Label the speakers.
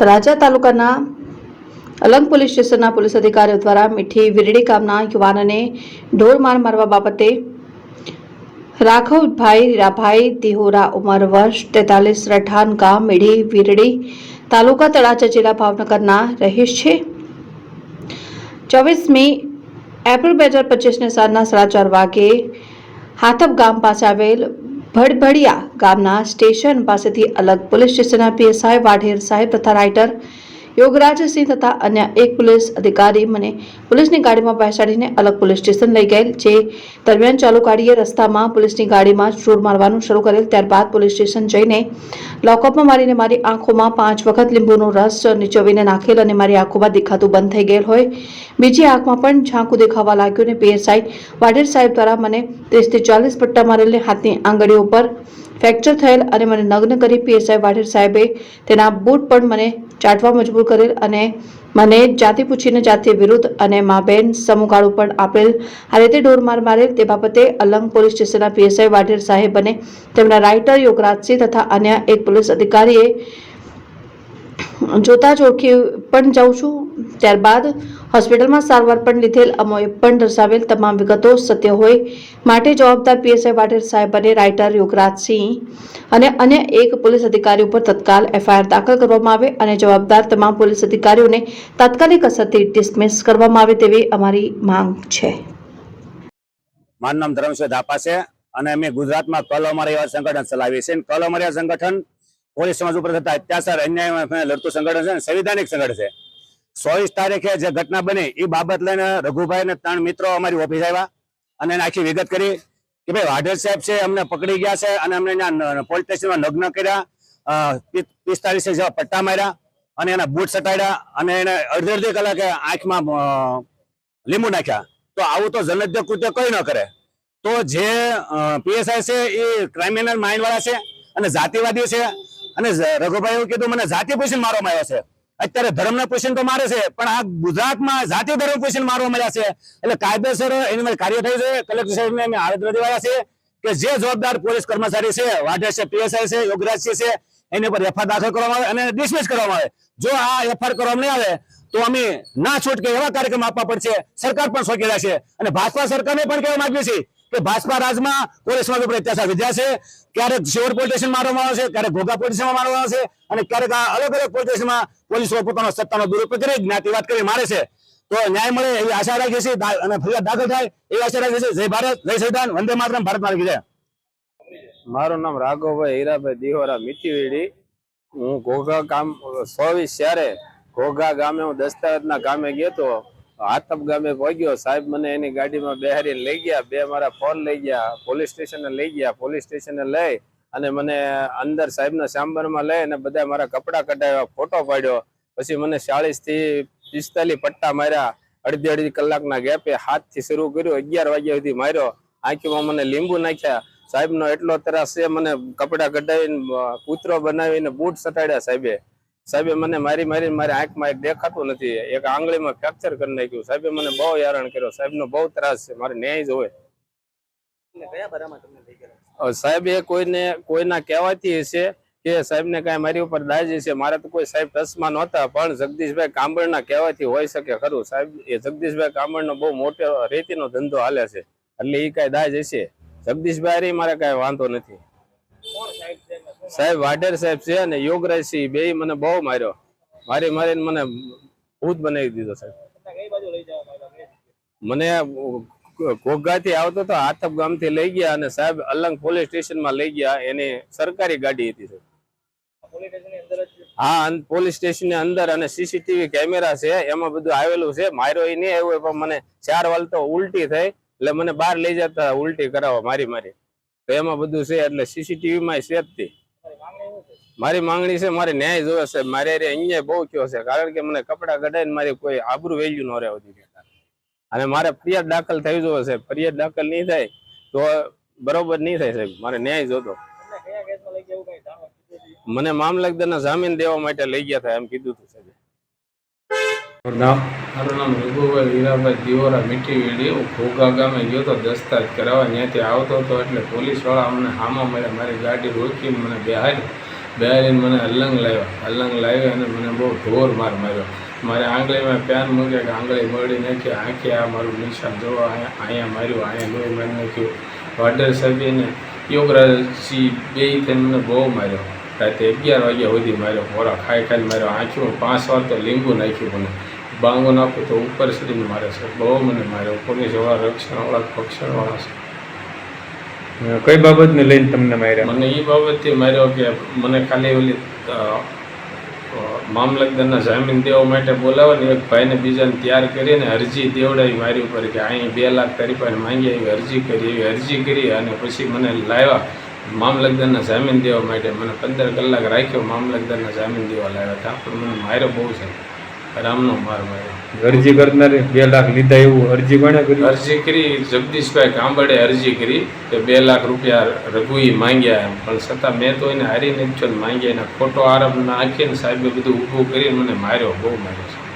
Speaker 1: તળાજા તાલુકાના અલંગ પોલીસ સ્ટેશનના પોલીસ અધિકારીઓ દ્વારા મીઠી વિરડી ગામના યુવાનને ઢોર માર મારવા બાબતે રાઘવભાઈ હીરાભાઈ દિહોરા ઉંમર વર્ષ તેતાલીસ રઠાન ગામ મીઠી વિરડી તાલુકા તળાજા જિલ્લા ભાવનગરના રહીશ છે. ચોવીસમી એપ્રિલ બે હજાર પચીસને સાંજના સાડા ચાર વાગે હાથપ ગામ પાસે આવેલ ભડભડિયા ગામના સ્ટેશન પાસેથી અલગ પોલીસ સ્ટેશનના પીએસઆઈ વાઢેર સાહેબ તથા રાઇટર યોગરાજસિંહ તથા અન્ય એક પોલીસ અધિકારી મને પોલીસની ગાડીમાં બેસાડીને અલગ પોલીસ સ્ટેશન લઈ ગયેલ, જે દરમિયાન ચાલુ ગાડીએ રસ્તામાં પોલીસની ગાડીમાં ચોર મારવાનું શરૂ કરેલ. ત્યારબાદ પોલીસ સ્ટેશન જઈને લોકઅપમાં મારીને મારી આંખોમાં પાંચ વખત લીંબુનો રસ નીચોવીને નાખેલ અને મારી આંખોમાં દેખાતું બંધ થઈ ગયેલ હોય. બીજી આંખમાં પણ ઝાંકું દેખાવા લાગ્યું અને પીએસઆઈ વાડેર સાહેબ દ્વારા મને ત્રીસથી ચાલીસ પટ્ટા મારેલને હાથની આંગળીઓ પર ફ્રેક્ચર થયેલ અને મને નગ્ન કરી પીએસઆઈ વાઢેર સાહેબે તેના બૂટ પણ મને ચાટવા મજબૂર કરેલ અને મને જાતિ પૂછીને જાતિ વિરુદ્ધ અને મા બેન સમુગાળું પણ આપેલ. આ રીતે ઢોર માર મારેલ તે બાબતે અલંગ પોલીસ સ્ટેશનના પીએસઆઈ વાઢેર સાહેબ અને તેમના રાઇટર યોગરાજસિંહ તથા અન્ય એક પોલીસ અધિકારીએ જોતા જ ઓળખી પણ જાઉં છું. ત્યારબાદ હોસ્પિટલમાં સારવાર પણ લીધેલ અમોએ પણ દર્શાવેલ તમામ વિગતો સત્ય હોય માટે જવાબદાર પીએસઆઈ વાઢેર સાહેબ અને રાઇટર યોગરાજસિંહ અને અન્ય એક પોલીસ અધિકારી ઉપર તત્કાલ એફઆઈઆર દાખલ કરવામાં આવે અને જવાબદાર તમામ પોલીસ અધિકારીઓને તાત્કાલિક અસરથી ડિસમિસ કરવામાં આવે તેવી અમારી માંગ છે.
Speaker 2: મારું નામ ધર્મશેર ધાપા છે અને અમે ગુજરાતમાં કલ એવા સંગઠન ચલાવીએ છીએ. કલ સંગઠન પોલીસ સમાજ ઉપર થતા અત્યાચાર અન્યાય લડતું સંગઠન છે સંવિધાનિક સંગઠન છે. ચોવીસ તારીખે જે ઘટના બની, એ બાબત લઈને રઘુભાઈ ને ત્રણ મિત્રો અમારી ઓફિસ આવ્યા અને આખી વિગત કરી કે ભાઈ વાઢેર સાહેબ છે, અમને પકડી ગયા છે અને અમને પોલીસ સ્ટેશનમાં લગ્ન કર્યા પિસ્તાલીસ જેવા પટ્ટા માર્યા અને એના બૂટ સટાડ્યા અને એને અડધી અડધી કલાકે આંખમાં લીંબુ નાખ્યા. તો આવું તો જનદ્ય કૃત્ય કોઈ ન કરે. તો જે પીએસઆઈ છે, એ ક્રાઇમિનલ માઇન્ડ વાળા છે અને જાતિવાદી છે. અને રઘુભાઈ એવું કીધું, મને જાતિ પૂછીને મારવામાં આવ્યો છે. અત્યારે ધર્મના ક્વેશ્ચન તો મારે છે, પણ આ ગુજરાતમાં જાતિ ધર્મ ક્વેશ્ચન મારવા મળ્યા છે. એટલે કાયદેસર એની માટે કાર્ય થયું છે. કલેક્ટર સાહેબને અમે આવેદન દેવાયા છે કે જે જવાબદાર પોલીસ કર્મચારી છે વાઢેર છે, પીએસઆઈ છે, યોગરાજ છે, એની પર એફઆઈઆર દાખલ કરવામાં આવે અને ડિસમિસ કરવામાં આવે. જો આ એફઆઈઆર કરવામાં નહીં આવે, તો અમે ના છૂટકે એવા કાર્યક્રમ આપવા પડશે. સરકાર પણ સોંકી છે. અને ભાજપા સરકારને પણ કહેવા માંગીએ છીએ કે ભાજપા રાજમાં સમાજ ઉપર અત્યાચાર વિધ્યા છે. ક્યારેક શિવર પોલીસ મારવામાં આવે છે, ક્યારેક ઘોઘા પોલીસ મારવામાં આવે છે અને ક્યારેક આ અલગ અલગ પોલીસ પોલીસો પોતાનો સત્તાનો દુરુપયોગ કરી જ્ઞાતિવાદ કરી મારે છે. તો ન્યાય મળે એવી આશા રાખીએ છીએ. અને ફરિયાદ દાખલ થાય એવી આશા રાખીએ છીએ. જય ભારત, જય સંવિધાન, વંદે માતરમ, ભારત મારી જય.
Speaker 3: મારું નામ રાઘવભાઈ હીરાભાઈ દિહોરા મીઠીવેડી. હું ઘોઘા ગામ, સોવીસ ચારે ઘોઘા ગામે હું દસ્તાવેજના ગામે ગયો તો હાથપ ગામે પહોંચ્યો સાહેબ મને એની ગાડીમાં બેહારી લઈ ગયા, બે મારા ફોન લઈ ગયા, પોલીસ સ્ટેશને લઈ ગયા, પોલીસ સ્ટેશને લઈ અને મને અંદર સાહેબના ચામ્બરમાં લઈ અને બધા મારા કપડાં કઢાવ્યા, ફોટો પાડ્યો. પછી મને ચાળીસથી પિસ્તાલીસ પટ્ટા માર્યા, અડધી અડધી કલાકના ગેપે હાથથી શરૂ કર્યું, અગિયાર વાગ્યા સુધી માર્યો, આંખીમાં મને લીંબુ નાખ્યા. સાહેબનો એટલો ત્રાસ છે, મને કપડા કઢાવીને કૂતરો બનાવીને બૂટ સટાડ્યા સાહેબે. સાહેબે મને મારી મારી મારી આંખમાં એક દેખાતું નથી. એક આંગળીમાં ફ્રેક્ચર કરી નાખ્યું. સાહેબે મને બહુ હેરાન કર્યો. સાહેબનો બહુ ત્રાસ છે. મારે ન્યાય જોવે. સાહેબ એ કોઈને કોઈના કહેવાથી હશે કે સાહેબને કાંઈ મારી ઉપર દાજ છે. મારે તો કોઈ સાહેબ ટચમાં નહોતા પણ જગદીશભાઈ કાંબળના કહેવાથી હોઈ શકે ખરું. સાહેબ એ જગદીશભાઈ કાંબળનો બહુ મોટો રેતીનો ધંધો હાલે છે. એટલે એ કાંઈ દાજ હશે. જગદીશભાઈ મારે કાંઈ વાંધો નથી. સાહેબ, વાઢેર સાહેબ છે અને યોગરાજ સિંહ બે મને બહુ માર્યો. મારી મારીને મને ભૂત બનાવી દીધો સાહેબ. મને ઘોઘાથી આવતો તો હાથપ ગામથી લઈ ગયા અને સાહેબ, અલંગ પોલીસ સ્ટેશનમાં લઈ ગયા. એની સરકારી ગાડી હતી હા પોલીસ સ્ટેશનની અંદર અને સીસીટીવી કેમેરા છે, એમાં બધું આવેલું છે. માર્યો એ નહીં આવ્યો, પણ મને ચાર વાલ તો ઉલટી થઈ. એટલે મને બહાર લઈ જતા ઉલટી કરાવવા મારી મારી. તો એમાં બધું છે, એટલે સીસીટીવી માં જ તે મારી માંગણી છે મારે ન્યાય જોવે છે. મારે અહીંયા બહુ કયો છે. કારણ કે મને કપડા કઢાઈને મારી કોઈ આબરૂ વેલ્યુ ન રહેવા દીધી અને મારે ફરિયાદ દાખલ થઈ જોવે છે. ફરિયાદ દાખલ નહીં થાય તો બરોબર નહીં થાય સાહેબ. મારે ન્યાય જોતો. મને મામલતદારના જામીન દેવા માટે લઈ ગયા હતા એમ કીધું હતું સાહેબ.
Speaker 4: મારું નામ મારું નામ રઘુભાઈ હીરાભાઈ દિયોરા મીઠી વેડી ઘોઘા ગામે ગયો તો દસ્તાવેજ કરાવવા ત્યાંથી આવતો હતો એટલે પોલીસવાળા અમને હામા મળ્યા મારી ગાડી રોકી મને બેહારી
Speaker 3: બેહારીને મને અલંગ લાવ્યો. અલંગ લાવ્યો અને મને બહુ ઢોર માર માર્યો. મારે આંગળીમાં પેન મૂક્યા કે આંગળી મળી નાખી, આંખે આ મારું નિશાન જોવા અહીંયા અહીંયા માર્યું અહીંયા લોહી મારી નાખ્યું. વાડર સાહેબને યોગરાજસિંહ બે થઈને મને બહુ માર્યો. રાતે અગિયાર વાગ્યા સુધી માર્યો. ખોરા ખાઈ ખાઈને માર્યો. આંખ્યું પાંચ વાર તો લીંબુ નાખ્યું મને. બાંગો નાખું તો ઉપર સુધી મારે છે બહુ મને માર્યો. પોલીસવાળા, રક્ષણવાળા, પક્ષણવાળા છે
Speaker 5: કઈ બાબતને લઈને તમને માર્યા?
Speaker 3: મને એ બાબતથી માર્યો કે મને ખાલી ઓલી મામલતદારના જામીન દેવા માટે બોલાવવાની ને એક ભાઈને બીજાને તૈયાર કરીને અરજી દેવડાવી મારી ઉપર કે અહીં બે લાખ તારી પાસે માંગી આવી અરજી કરી, એવી અરજી કરી અને પછી મને લાવ્યા મામલતદારના જામીન દેવા માટે. મને પંદર કલાક રાખ્યો, મામલતદારના જામીન દેવા લાવ્યા હતા. પણ મને માર્યો બહુ છે રામનો માર માર્યો.
Speaker 5: અરજી કરનારે બે લાખ લીધા એવું અરજી કોને કરી?
Speaker 3: અરજી કરી જગદીશભાઈ કાંબડે અરજી કરી કે બે લાખ રૂપિયા રઘુઈ માંગ્યા એમ. પણ છતાં મેં તો એને હારીને છો માંગ્યા. એના ખોટો આરોપ નાખીને સાહેબે બધું ઊભું કરીને મને માર્યો બહુ માર્યો. છે